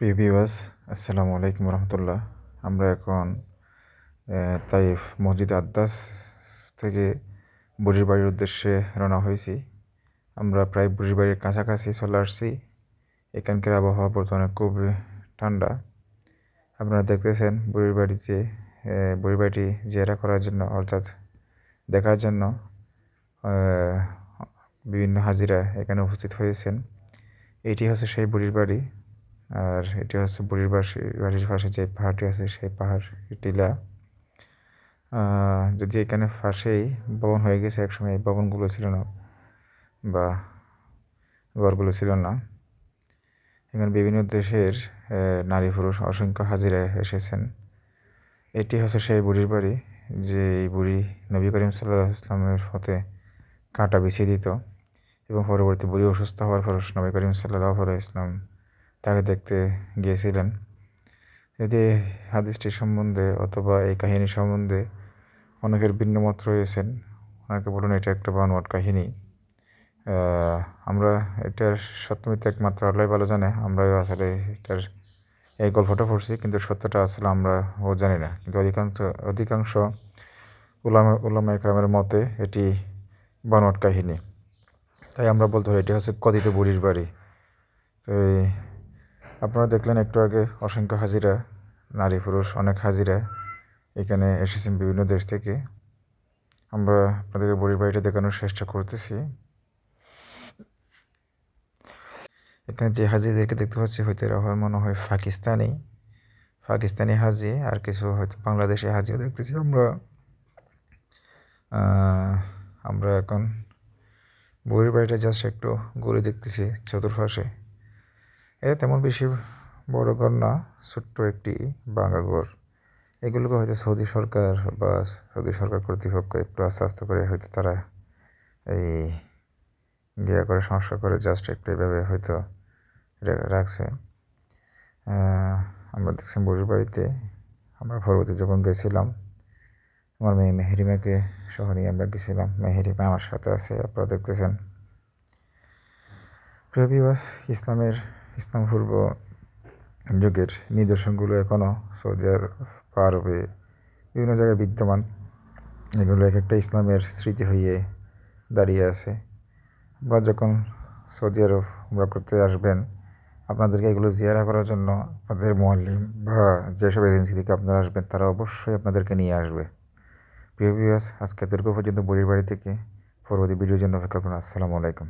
প্রিয় ভিউয়ার্স, আসসালামু আলাইকুম রহমতুল্লাহ। আমরা এখন তাইফ মসজিদ আদ্দাস থেকে বুড়ির বাড়ির উদ্দেশ্যে রওনা হয়েছি। আমরা প্রায় বুড়ির বাড়ির কাছাকাছি চলে আসছি। এখানকার আবহাওয়া বর্তমানে খুব ঠান্ডা। আপনারা দেখতেছেন বুড়ির বাড়িতে বুড়ির বাড়িটি জেরা করার জন্য, অর্থাৎ দেখার জন্য বিভিন্ন হাজিরা এখানে উপস্থিত হয়েছেন। এটি হচ্ছে সেই বুড়ির বাড়ি আর এটি হচ্ছে বুড়ির বাসি, বাড়ির পাশে যে পাহাড়টি আছে, সেই পাহাড় টিলা যদি এখানে ফাঁসেই ভবন হয়ে গেছে, একসময় এই ভবনগুলো ছিল না, বা ঘরগুলো ছিল না, এখানে বিভিন্ন দেশের নারী পুরুষ অসংখ্য হাজিরা এসেছেন। এটি হচ্ছে সেই বুড়ির বাড়ি যে এই বুড়ি নবী করিম সাল্লাহ ইসলামের হতে কাঁটা বিছিয়ে দিত, এবং পরবর্তী বুড়ি অসুস্থ হওয়ার পর নবী করিম সাল্লাহ ইসলাম তাকে দেখতে গিয়েছিলেন। যদি হাদিসটি সম্বন্ধে অথবা এই কাহিনী সম্বন্ধে অনেকের ভিন্ন মত রয়েছেন অনেকে বলুন, এটা একটা বানোয়াট কাহিনী। আমরা এটার সত্যমিত একমাত্র আল্লাহ ভালো জানে, আমরাও আসলে এটার এই গল্পটা পড়ছি, কিন্তু সত্যটা আসলে আমরা ও জানি না। কিন্তু অধিকাংশ অধিকাংশ উলামা উলামা একরামের মতে এটি বানোয়াট কাহিনী। তাই আমরা বলতে পারি, এটি হচ্ছে কদিত বুড়ির বাড়ি। তো আপনারা দেখলেন একটু আগে অসংখ্য হাজিরা, নারী, পুরুষ, অনেক হাজিরা এখানে এসেছেন বিভিন্ন দেশ থেকে। আমরা আপনাদেরকে বুড়ির বাড়িটা দেখানোর চেষ্টা করতেছি। এখানে যে হাজিদেরকে দেখতে পাচ্ছি, হয়তো এরা হয় মনে হয় পাকিস্তানি। পাকিস্তানি হাজি, আর কিছু হয়তো বাংলাদেশি হাজিও দেখতেছি আমরা। আমরা এখন বুড়ির বাড়িটা জাস্ট একটু ঘুরে দেখতেছি চতুর্পাশে। এটা তেমন বেশি বড় ঘর না, ছোট্ট একটি বাঙা ঘর। এগুলোকে হয়তো সৌদি সরকার বা সৌদি সরকার কর্তৃপক্ষ একটু আস্তে আস্তে করে হয়তো তারা এই গিয়া করে, সংস্কার করে জাস্ট একটু এভাবে হয়তো রাখছে। আমরা দেখছি বুড়ির বাড়িতে, আমরা পরবর্তী যখন গেছিলাম, আমার মেয়ে মেহেরিমাকে নিয়ে আমরা গেছিলাম। মেহেরিমা আমার সাথে আছে, আপনারা দেখতেছেন। প্রিয় বিবাস ইসলামের ইসলাম পূর্ব যুগের নিদর্শনগুলো এখনও সৌদি আরব বিভিন্ন জায়গায় বিদ্যমান। এগুলো এক একটা ইসলামের স্মৃতি হয়ে দাঁড়িয়ে আছে। আপনারা যখন সৌদি আরব আমরা করতে আসবেন, আপনাদেরকে এগুলো জিয়ারা করার জন্য আপনাদের মোয়াল্লিম বা যেসব এজেন্সি থেকে আপনারা আসবেন, তারা অবশ্যই আপনাদেরকে নিয়ে আসবে। প্রিয় ভিউয়ার্স আজকে এতটুকু পর্যন্ত। বুড়ির বাড়ি থেকে পরবর্তী ভিডিওর জন্য অপেক্ষা করুন। আসসালামু আলাইকুম।